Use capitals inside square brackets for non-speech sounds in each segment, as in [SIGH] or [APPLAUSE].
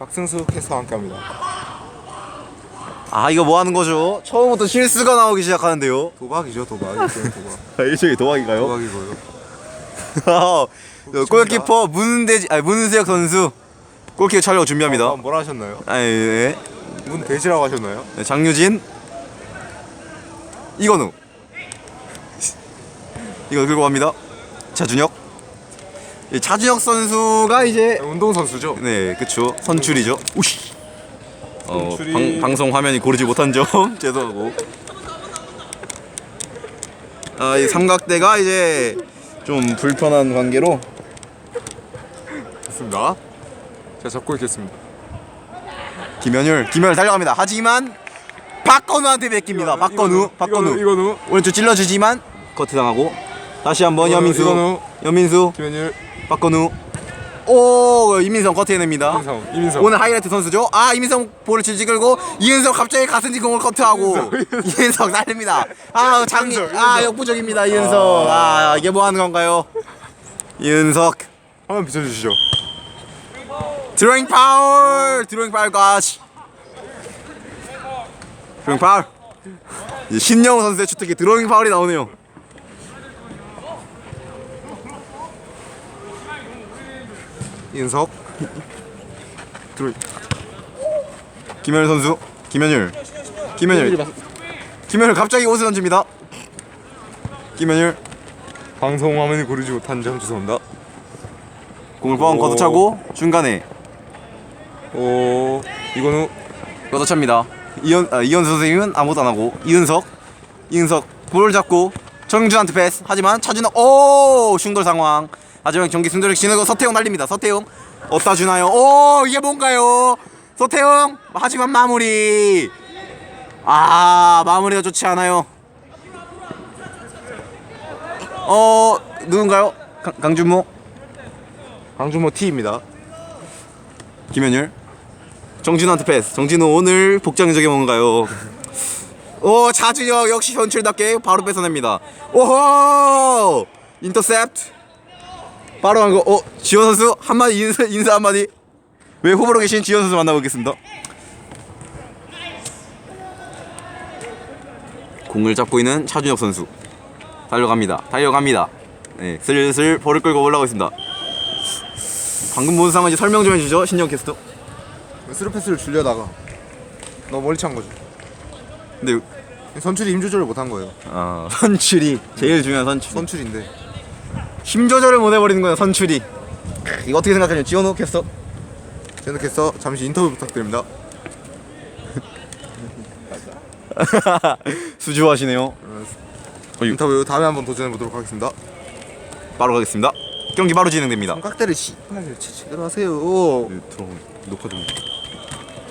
박승수 캐스터와 함께합니다. 아 이거 뭐 하는 거죠? 처음부터 실수가 나오기 시작하는데요. 도박이죠 도박. 도박. 아, 일종의 도박인가요? 도박이고요. 그 [LAUGHS] 골키퍼 문대지 아니 문세혁 선수 골키퍼 촬영 준비합니다. 아, 뭐라 하셨나요? 아 예. 문 돼지라고 하셨나요? 네, 장유진 이건우 이거 들고 갑니다. 차준혁 이 차준혁 선수가 이제 운동 선수죠. 네 그쵸 선출이죠. 우씨. 어, 선출이- 방, 방송 화면이 고르지 못한 점 [LAUGHS] 죄송하고 아, 이 삼각대가 이제 좀 불편한 관계로 좋습니다. 자 잡고 있겠습니다. 김현율 김현율 달려갑니다. 하지만 박건우한테 뺏깁니다. 박건우 박건우 이건우 오른쪽 찔러주지만 커트 당하고 다시 한번 이건우, 여민수 이건우. 여민수 김현일 박건우 오 이민성 커트해냅니다. 이민성 이민성 오늘 하이라이트 선수죠. 아 이민성 볼을 질질 끌고 이은석 갑자기 가슴 뒤공을 커트하고 이은석 날립니다. 아 장님 아. 역부족입니다 이은석. 아 이게 뭐 하는 건가요? 이은석 한번 비춰주시죠. 드로잉 파울 드로잉 파울과 시- 드로잉 파울 이제 신영우 선수의 주특기 드로잉 파울이 나오네요. 인석. 들어 김현율 선수. 김현율 김현율 김현율 갑자기 옷을 던집니다. 김현율 방송 화면이 고르지 못한 점 죄송합니다. 공을 뻥 오. 걷어차고 중간에. 오. 이건우. 걷어찹니다. 이현 아, 이현 선생님은 아무것도 안 하고 이은석. 이은석 볼을 잡고 정준한테 패스. 하지만 차준혁 오! 슝돌 상황 하지만 경기 지는 거 서태웅 날립니다. 서태웅 어디다 주나요? 오 이게 뭔가요? 서태웅 하지만 마무리 아 마무리가 좋지 않아요. 어 누군가요? 강, 강준모 강준모 T입니다. 김현율 정진우한테 패스 정진우 오늘 복장 적이 뭔가요 오 차준혁 역시 현출답게 바로 뺏어냅니다 오호 인터셉트 바로 한거 어 지원 선수 한마디 인사, 인사 한마디. 왜 후보로 계신 지원 선수 만나보겠습니다. 공을 잡고 있는 차준혁 선수. 달려갑니다. 달려갑니다. 네 슬슬 볼을 끌고 올라오고 있습니다. 방금 본 상황인지 설명 좀 해주죠 신영 캐스터. 스루 패스를 줄려다가 너무 멀리 찬 거죠. 근데 선출이 힘 조절을 못한 거예요. 아 선출이 제일 중요한 선출 선출인데 힘 조절을 못 해버리는 거야 선출이 이거 어떻게 생각하냐 지원호 캐스터 제노캐스터 잠시 인터뷰 부탁드립니다. [LAUGHS] 수주하시네요 어이. 인터뷰 다음에 한번 도전해 보도록 하겠습니다. 바로 가겠습니다 경기 바로 진행됩니다 삼각대를 시 제대로 하세요. 네, 들어 녹화 좀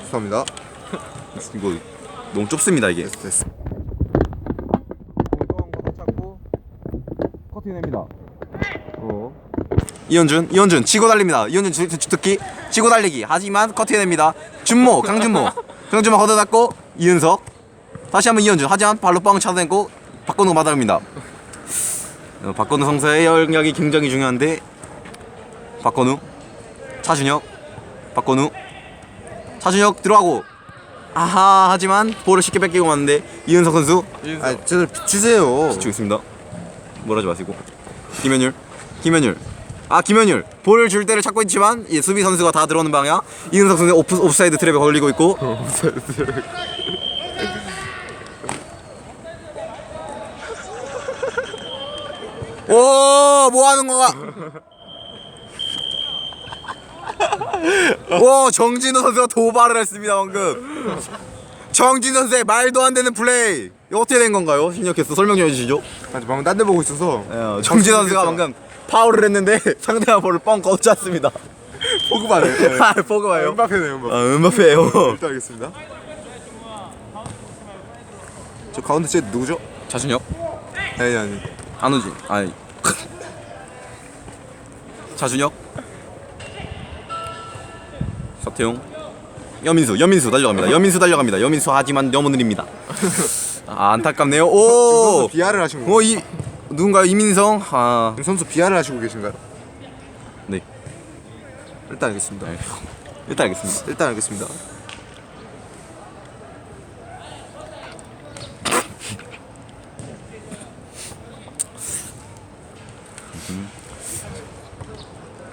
죄송합니다. [LAUGHS] 이거 너무 좁습니다 이게 됐어 됐어. 커팅됩니다 이현준 이현준 치고 달립니다. 이현준 주, 주, 주특기 치고 달리기. 하지만 커팅됩니다. 준모 강준모. [LAUGHS] 강준모 걷어닫고 이은석. 다시 한번 이현준. 하지만 발로 뻥 차대고 박건우 마다입니다. 어, 박건우 선수의 영역이 굉장히 중요한데 박건우 차준혁 박건우 차준혁 들어가고. 아하 하지만 볼을 쉽게 뺏기고 왔는데 이은석 선수. 아 제대로 비치세요. 비치고 있습니다. 뭐라지 마시고. 김현율, 김현율. 아 김현율 볼을 줄 때를 찾고 있지만 이 수비 선수가 다 들어오는 방향. 이은석 선수 오프, 옵사이드 [LAUGHS] 트랩에 걸리고 있고. 오, 뭐 하는 거가? 오, 정진우 선수가 도발을 했습니다 방금. 정진우 선수의 말도 안 되는 플레이. 이거 어떻게 된 건가요? 신혁 캐스 설명 좀 해주시죠. 아직 방금 딴 데 보고 있어서 예, 정진 선수가 방금 파울을 했는데 [LAUGHS] 상대방 볼을 뻥 걷어찼습니다. [LAUGHS] 포그바네. [LAUGHS] 아, 포그바요. 음바페네요. 음바페. 아, 음바페예요. 일단 알겠습니다. 저 가운데 쟤 누구죠? 자준혁, 아니 아니. 안우진, 아니. 자준혁, 서태용, 여민수, 여민수 달려갑니다. 여민수 달려갑니다. 여민수 하지만 너무 느립니다. 아, 안타깝네요. 오, 비하를 하신 거. 오, 이 누군가요? 이민성. 아, 선수 비하를 하시고 계신가요? 네. 일단 알겠습니다. 네. 일단 알겠습니다. 일단 알겠습니다.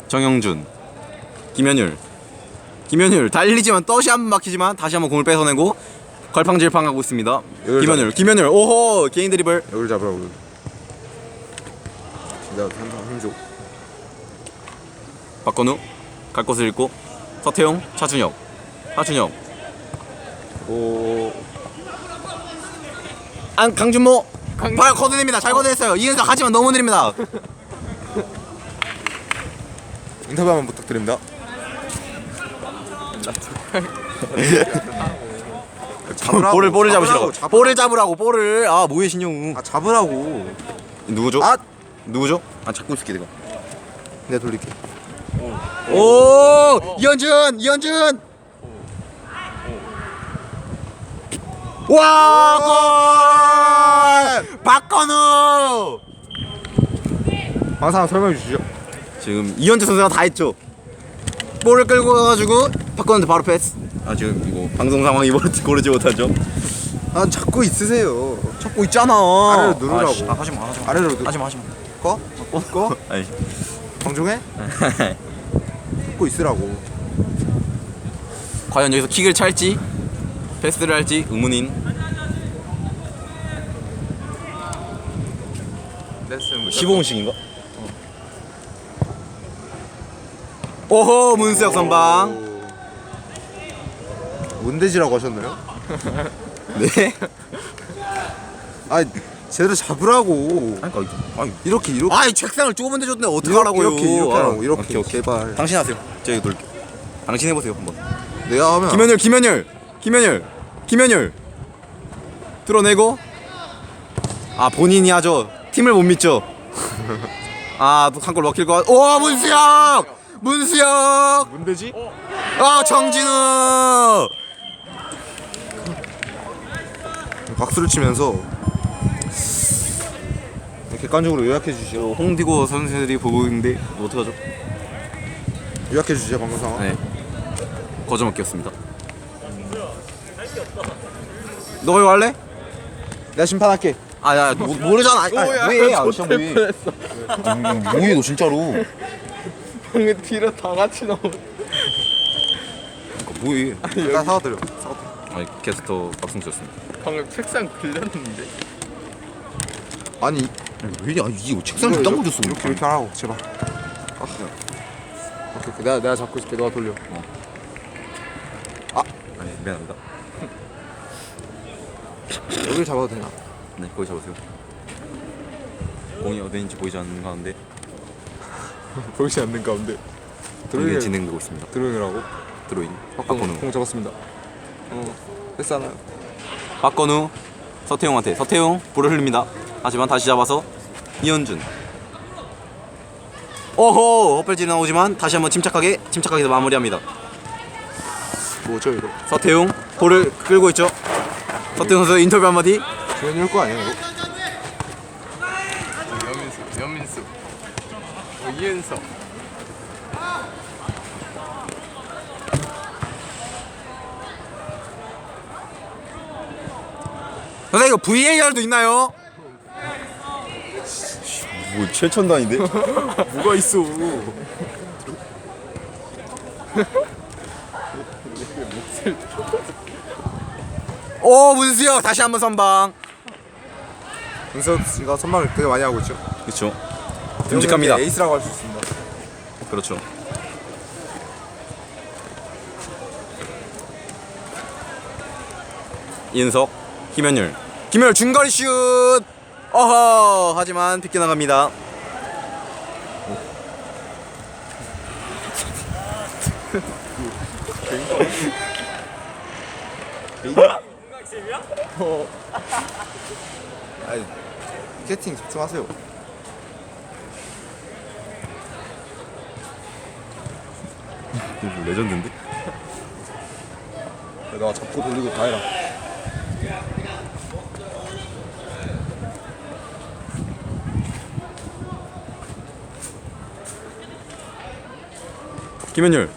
정영준, 김현율, 김현율 달리지만 덫이 한 번 막히지만 다시 한번 공을 뺏어내고 걸팡질팡하고 있습니다. 여기를 김현율, 김현율, 오호 개인 드리블. 여기를 잡으라고. 내가 한번 힘줘. 박건우 갈 곳을 잃고 서태용, 차준혁, 차준혁, 오. 안 강준모 발 걷어냅니다. 잘 걷어냈어요. 이은석 하지만 너무 느립니다. [LAUGHS] 인터뷰 한번 부탁드립니다. 잡으라고. 볼을 볼을 잡으시라고. 잡으라고, 잡으라고. 볼을 잡으라고 볼을. 아 뭐해 신용우. 아 잡으라고. 누구죠? 아, 누구죠? 아 잡고 있을게 내가. 내가 돌릴게. 오 이현준 이현준 와 골! 박건우 방상 설명해 주시죠. 지금 이현준 선수가 다 했죠 볼을 끌고 가가지고 박건우한테 바로 패스 아 지금 이거 방송 상황이 고르지, 고르지 못하죠 아 잡고 있으세요. 찾고 있잖아 아래로 누르라고. 아, 씨, 아, 하지마 하지마 아래로 누. 하지마 하지마 꺼? 꺼? 꺼? 아니 방종해? [LAUGHS] 잡고 있으라고. 과연 여기서 킥을 찰지 패스를 할지 의문인 레슨 15분씩인가? 오호 문수혁 선방 문대지라고 하셨나요? [LAUGHS] 네 아 제대로 잡으라고. 그러니까 아니. 이렇게 이렇게. 아이 책상을 좁은 데 줬네. 어떻게 이렇게, 하라고요. 이렇게 이렇게 하라고. 이렇게 오케이, 오케이. 제발. 당신 하세요. 제가 이거 돌릴게요. 당신 해보세요 한번. 내가 하면 김현율 김현율 김현율 김현율 뚫어내고. 아 본인이 하죠. 팀을 못 믿죠. [LAUGHS] 아한골 먹힐 것 같... 오 문수혁! 문수혁! 문대지? 아 정진우! 박수를 치면서 객관적으로 요약해 주시죠. 홍디고 선수들이 보고 있는데 어떡하죠? 요약해 주시죠 방금 상황. 네 거저먹기였습니다 너 이거 할래? 내가 심판할게. 아야 모르잖아 아니, 아니, 왜? 아, 진짜 왜? 음, 뭐해 너 진짜로 방금 뒤로 다 같이 나오. 그러니까 뭐해 나 사과드려. 사과드려. 아니 캐스터 박승수였습니다 방금 책상 긁렸는데. 아니 왜 이래? 아, 이거 책상 이거, 딱 이거, 묻었어. 이렇게 이렇게 하라고 제발. 아. 오케이, 오케이. 내가 내가 잡고 있을게. 너가 돌려. 아니, 미안합니다. [LAUGHS] 여기를 잡아도 되나? 네, 거기 잡으세요. 공이 어디인지 보이지 않는 가운데 [LAUGHS] 보이지 않는 가운데. 경기 드로잉을 진행되고 있습니다. 드로잉이라고. 드로잉. 박건우 박건우. 공 잡았습니다. 어 패스 하나요? 박건우. 서태용한테 서태용 볼을 흘립니다. 하지만 다시 잡아서 이현준. 오호 헛발질이 나오지만 다시 한번 침착하게 침착하게 마무리합니다. 뭐죠 이거? 서태용 볼을 끌고 있죠. 서태용 선수 인터뷰 한마디. 주현이 올 거 아니야 이거? 여민수, 여민수. 어, 이은석. 선생 이거 VAR도 있나요? 뭐 최첨단인데? [LAUGHS] 뭐가 있어? [LAUGHS] 오 문수혁 다시 한번 선방. 은석 씨가 선방을 되게 많이 하고 있죠. 그렇죠. 듬직합니다. 에이스라고 할 수 있습니다. 그렇죠. 이은석, 김현율, 김현율 중거리 슛. 어허. 하지만 빗겨 나갑니다. 아니 캐팅 집중하세요. 레전드인데? 내가 잡고 돌리고 다 해라. 김현율.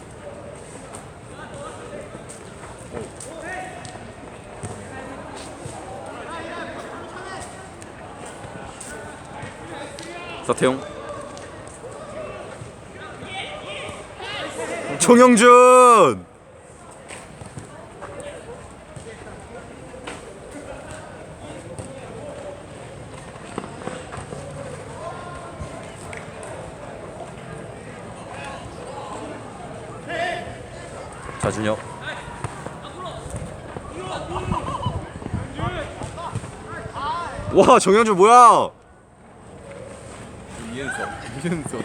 서태용 정영준! 자준혁 와 정영준 뭐야? 이은서 이은서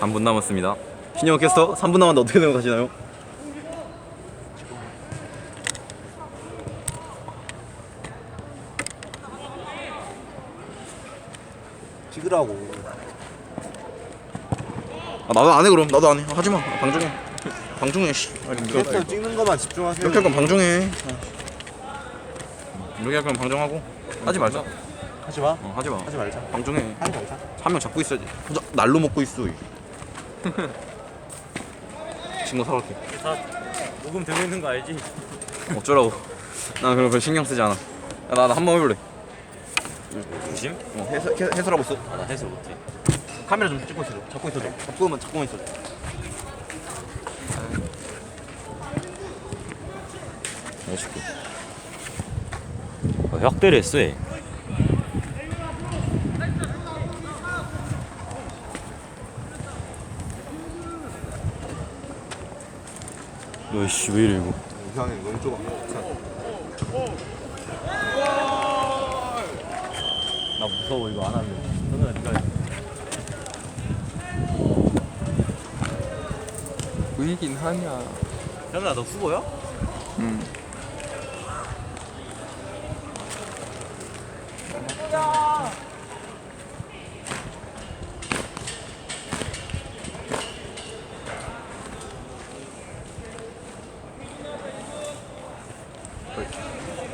삼분 남았습니다. 신영 캐스터 3분 남았는데 어떻게 생각하시나요? 찍으라고. 아, 나도 안 해 그럼. 나도 안 해. 하지마. 방종해. 방종해 씨. 캐스터 찍는 것만 집중하세요. 이렇게 할 거면 방종해. 이렇게 할 거면 방종하고. 하지 말자. 하지 마. 어, 하지 마. 하지 말자. 방종해. 하지 말자. 한 명 잡고 있어야지. 혼자 날로 먹고 있어 이. [LAUGHS] 친구 사갈게. 녹음 되고 있는 거 알지? 어쩌라고. 나 그런 거 신경 쓰지 않아. 나나 한 번 해볼래 조심. 어, 해설, 해- 해설하고 있어 아, 나 해설 못해. 카메라 좀 찍고 있어 잡고 있어 잡고만 잡고만 있어 멋있고 어, 혁대를 했어, 얘. 너씨 왜 이래 이거? 이상해 너무 좁아. 나 무서워 이거 안 하면. 너는 네가 해. 보이긴 하냐 현아 너 후보야?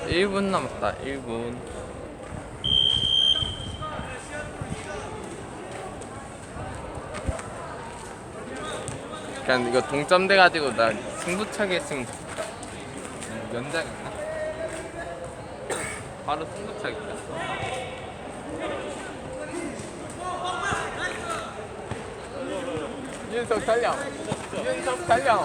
일분 남았다 1분 그냥 이거 동점 돼가지고 나 승부차기 했으면 좋겠다. 연장이나 바로 승부차기다. 윤석 달려. 윤석 달려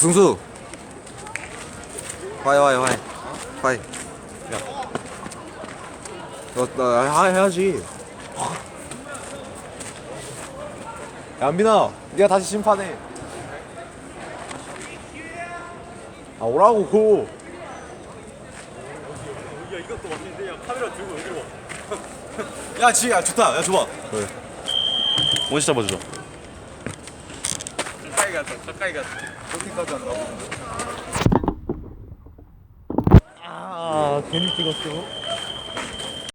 박승수. 화이 화이 화이. 화이. 야나 나, 해야지. 야 안빈아, 네가 다시 심판해. 아 오라고. 야 이것도 멋진데 야 카메라 들고. 왜 들고? 야 지야 좋다. 야 줘봐. 원시 잡아주자 가까이 가서 가까이 가서 여기까지 한다고? 아 괜히 찍었어.